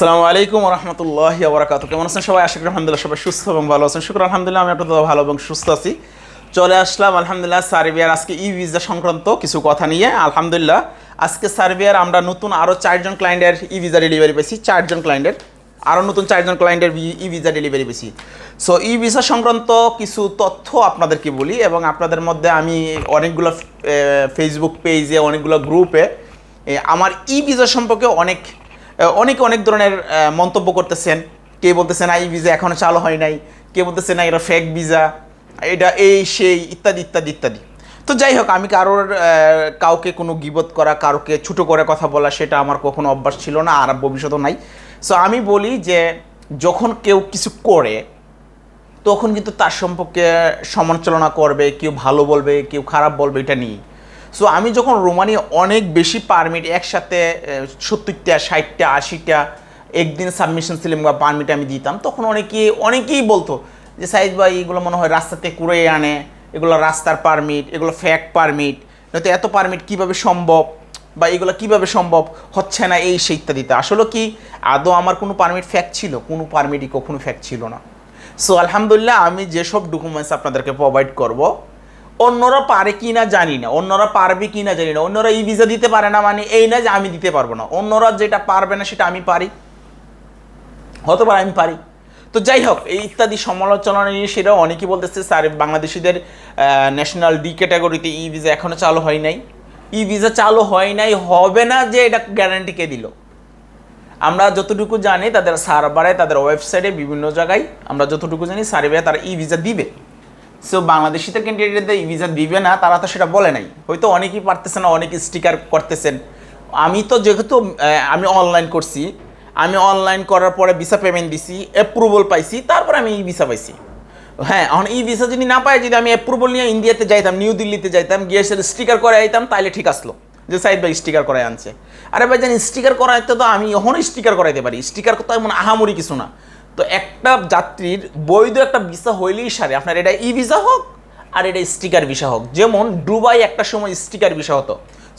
আসসালামু আলাইকুম রহমতুল্লাহ বরাকাত কেমন আছেন সবাই? আশা করি আলহামদুলিল্লাহ সবাই সুস্থ এবং ভালো আছেন। শুক্র, আলহামদুলিল্লাহ আমি আপনাদের ভালো এবং সুস্থ আছি। চলে আসলাম, আলহামদুলিল্লাহ, সার্বিয়ার আজকে ই ভিসা সংক্রান্ত কিছু কথা নিয়ে। আলহামদুলিল্লাহ, আজকে সার্বিয়ার আমরা নতুন আরও চারজন ক্লায়েন্টের ই ভিসা ডেলিভারি পেয়েছি। চারজন ক্লায়েন্টের আরও নতুন চারজন ক্লায়েন্টের ই ভিসা ডেলিভারি পেয়েছি। সো ই ভিসা সংক্রান্ত কিছু তথ্য আপনাদেরকে বলি এবং আপনাদের মধ্যে আমি অনেকগুলো ফেসবুক পেজে অনেকগুলো গ্রুপে আমার ই ভিসা সম্পর্কে অনেক অনেকে অনেক ধরনের মন্তব্য করতেছেন। কে বলতেছে, না, এই ভিসা এখনও চালু হয় নাই। কে বলতেছে, না, এটা ফেক ভিসা এটা এই, সেই, ইত্যাদি ইত্যাদি ইত্যাদি। তো যাই হোক, আমি কারোর কাউকে কোনো গিবত করা, কারোকে ছোটো করে কথা বলা, সেটা আমার কখনো অভ্যাস ছিল না, আর ভবিষ্যতও নাই। সো আমি বলি যে, যখন কেউ কিছু করে, তখন কিন্তু তার সম্পর্কে সমালোচনা করবে, কেউ ভালো বলবে, কেউ খারাপ বলবে, এটা নিয়ে সো আমি যখন রোমানি অনেক বেশি পারমিট একসাথে সত্তরটা, ষাটটা, আশিটা একদিন সাবমিশন সিলিম বা পারমিট আমি দিতাম, তখন অনেকেই অনেকেই বলতো যে সাইজ ভাই, এগুলো মনে হয় রাস্তাতে কুড়ে আনে, এগুলো রাস্তার পারমিট এগুলো ফ্যাক পারমিট নয়তো এত পারমিট কীভাবে সম্ভব বা এগুলো কীভাবে সম্ভব, হচ্ছে না এই সেই ইত্যাদিতে আসলে কি, আদৌ আমার কোনো পারমিট ফ্যাক ছিল? কোনো পারমিটই কখনো ফ্যাক ছিল না। সো আলহামদুলিল্লাহ, আমি যেসব ডকুমেন্টস আপনাদেরকে প্রোভাইড করব অন্যরা পারে কি না জানি না, অন্যরা পারবে কি না জানি না, অন্যরা ই ভিসা দিতে পারে না মানে এই না যে আমি দিতে পারব না, অন্যরা যেটা পারবে না সেটা আমি পারি। হতে পারে আমি পারি। তো যাই হোক, এই ইত্যাদি সমালোচনা নিয়ে সেটাও অনেকেই বলতেছে, স্যার বাংলাদেশিদের ন্যাশনাল ডি ক্যাটাগরিতে ই ভিসা এখনও চালু হয় নাই। ই ভিসা চালু হয় নাই, হবে না যে এটা গ্যারান্টি কে দিল। আমরা যতটুকু জানি, তাদের সার্ভারে তাদের ওয়েবসাইটে বিভিন্ন জায়গায় আমরা যতটুকু জানি সার্ভে তারা ই ভিসা দিবে। সো বাংলাদেশিদের ক্যান্ডিডেটদের ই ভিসা দিবে না, তারা তো সেটা বলে নাই। হয়তো অনেকেই পারতেছে না, অনেকে স্টিকার করতেছেন। আমি তো যেহেতু আমি অনলাইন করছি, আমি অনলাইন করার পরে ভিসা পেমেন্ট দিছি অ্যাপ্রুভাল পাইছি, তারপরে আমি ই ভিসা পাইছি। হ্যাঁ এখন ই ভিসা যদি না পাই, যদি আমি অ্যাপ্রুভাল নিয়ে ইন্ডিয়াতে যাইতাম নিউ দিল্লিতে যাইতাম, গিয়ে সে স্টিকার করে আইতাম, তাইলে ঠিক আসলো, যে সাইড ভাই স্টিকার করাই আনছে। আরে ভাই জানি স্টিকার করাইতে তো আমি এখনও স্টিকার করাইতে পারি। স্টিকার তো এমন আহামরি কিছু না। তো একটা যাত্রীর বৈধ একটা ভিসা হইলেই সারে। আপনার এটা ই ভিসা হোক আর এটা স্টিকার ভিসা হোক। যেমন ডুবাই একটা সময় স্টিকার ভিসা হতো,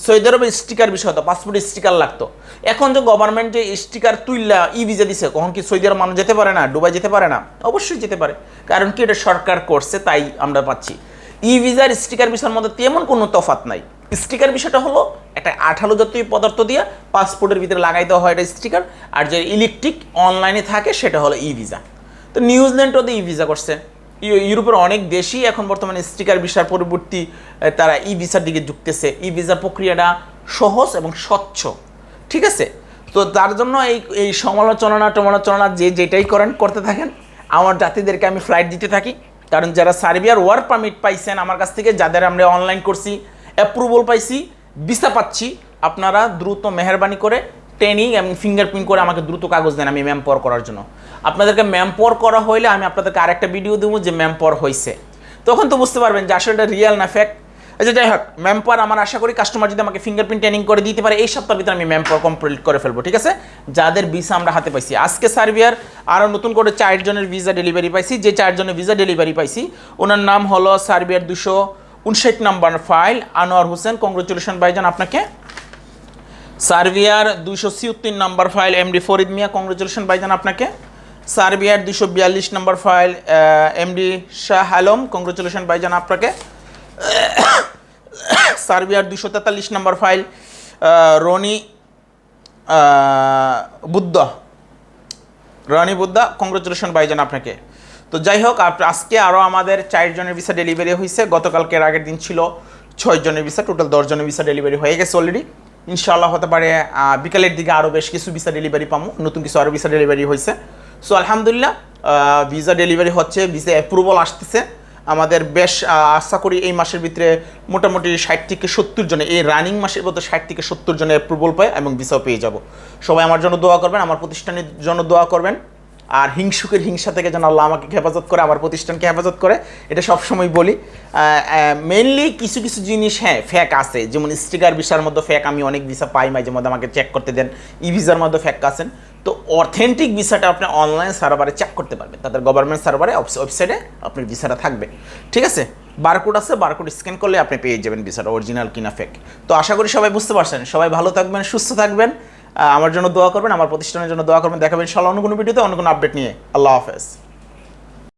সৌদি আরবে স্টিকার ভিসা হতো পাসপোর্ট স্টিকার লাগতো। এখন যে গভর্নমেন্ট যে স্টিকার তুইলা ই ভিসা দিছে, কখন কি সৌদি আরব মানুষ যেতে পারে না ডুবাই যেতে পারে না? অবশ্যই যেতে পারে। কারণ কি এটা সরকার করছে, তাই আমরা পাচ্ছি। ই ভিসার স্টিকার ভিসার মধ্যে তেমন কোনো তফাত নাই। স্টিকার বিষয়টা হলো একটা আঠালো জাতীয় পদার্থ দিয়ে পাসপোর্টের ভিতরে লাগাই দেওয়া হয় এটা স্টিকার আর যে ইলেকট্রিক অনলাইনে থাকে সেটা হলো ই ভিসা তো নিউজিল্যান্ডও তো ই ভিসা করছে। ইউ- ইউরোপের অনেক দেশই এখন বর্তমানে স্টিকার ভিসার পরবর্তী তারা ই ভিসার দিকে ঝুঁকতেছে। ই ভিসার প্রক্রিয়াটা সহজ এবং স্বচ্ছ। ঠিক আছে? তো তার জন্য এই এই সমালোচনা, টমালোচনা যে যেটাই করেন, করতে থাকেন। আমার জাতিদেরকে আমি ফ্লাইট দিতে থাকি। কারণ যারা সার্বিয়ার ওয়ার্ক পারমিট পাইছেন, আমার কাছ থেকে যাদের আমরা অনলাইন করছি অ্যাপ্রুভাল পাইছি ভিসা পাচ্ছি, আপনারা দ্রুত মেহরবানি করে ট্রেনিং এবং ফিঙ্গারপ্রিন্ট করে আমাকে দ্রুত কাগজ দেন আমি ম্যাম পর করার জন্য। আপনাদেরকে ম্যাম্পর করা হইলে আমি আপনাদেরকে আরেকটা ভিডিও দেবো যে ম্যাম পর হয়েছে তখন তো বুঝতে পারবেন যে আসলে রিয়েল না ফ্যাক্ট আচ্ছা যাই হোক ম্যাম পর আমার আশা করি কাস্টমার যদি আমাকে ফিঙ্গারপ্রিন্ট ট্রেনিং করে দিতে পারে, এই সপ্তাহের ভিতরে আমি ম্যাম পর কমপ্লিট করে ফেলব, ঠিক আছে? যাদের ভিসা আমরা হাতে পাইছি। আজকে সার্বিয়ার আরও নতুন করে চারজনের ভিসা ডেলিভারি পাইছি, যে চারজনের ভিসা ডেলিভারি পাইছি, ওনার নাম হলো সার্বিয়ার দুশো উনষাট number file Anwar Hossain. Congratulation ভাইজান আপনাকে। সার্বিয়ার দুশো ছিয়াত্তর number file MD Farid Mia. Congratulation ভাইজান আপনাকে। সার্বিয়ার দুশো বিয়াল্লিশ number file MD Shah Alam. Congratulation ভাইজান আপনাকে। সার্বিয়ার দুশো তেতাল্লিশ number file Roni Buddha. Rani Buddha congratulation ভাইজান আপনাকে। তো যাই হোক আজকে আরও আমাদের চারজনের ভিসা ডেলিভারি হয়েছে গতকালকের আগের দিন ছিল ছয় জনের ভিসা টোটাল দশজনের ভিসা ডেলিভারি হয়ে গেছে অলরেডি ইনশাআল্লাহ হতে পারে বিকালের দিকে আরও বেশ কিছু ভিসা ডেলিভারি পাবো নতুন কিছু আরও ভিসা ডেলিভারি হয়েছে সো আলহামদুলিল্লাহ ভিসা ডেলিভারি হচ্ছে ভিসা অ্যাপ্রুভাল আসতেছে। আমাদের বেশ আশা করি এই মাসের ভিতরে মোটামুটি ষাট থেকে সত্তর জনে, এই রানিং মাসের মধ্যে ষাট থেকে সত্তর জনে অ্যাপ্রুভাল পায় এবং ভিসাও পেয়ে যাব। সবাই আমার জন্য দোয়া করবেন, আমার প্রতিষ্ঠানের জন্য দোয়া করবেন। আর হিংসুকের হিংসা থেকে যেন আল্লাহ আমাকে হেফাজত করে, আমার প্রতিষ্ঠানকে হেফাজত করে, এটা সবসময় বলি। মেনলি কিছু কিছু জিনিস হ্যাঁ ফ্যাক আছে। যেমন স্টিকার ভিসার মধ্যে ফ্যাক আমি অনেক ভিসা পাই, মাঝে মধ্যে আমাকে চেক করতে দেন। ই ভিসার মধ্যে ফ্যাক আছেন। তো অথেন্টিক ভিসাটা আপনি অনলাইন সার্ভারে চেক করতে পারবেন। তাদের গভর্নমেন্ট সার্ভারে ওয়েবসাইটে আপনার ভিসাটা থাকবে। ঠিক আছে? বারকোড আছে বারকোড স্ক্যান করলে আপনি পেয়ে যাবেন ভিসাটা অরিজিনাল কিনা ফেক তো আশা করি সবাই বুঝতে পারছেন। সবাই ভালো থাকবেন, সুস্থ থাকবেন। আমার জন্য দোয়া করবেন, আমার প্রতিষ্ঠানের জন্য দোয়া করবেন, দেখাবেন, ইনশাআল্লাহ অন্য কোনো ভিডিওতে, অন্য কোনো আপডেট নিয়ে। আল্লাহ হাফেজ।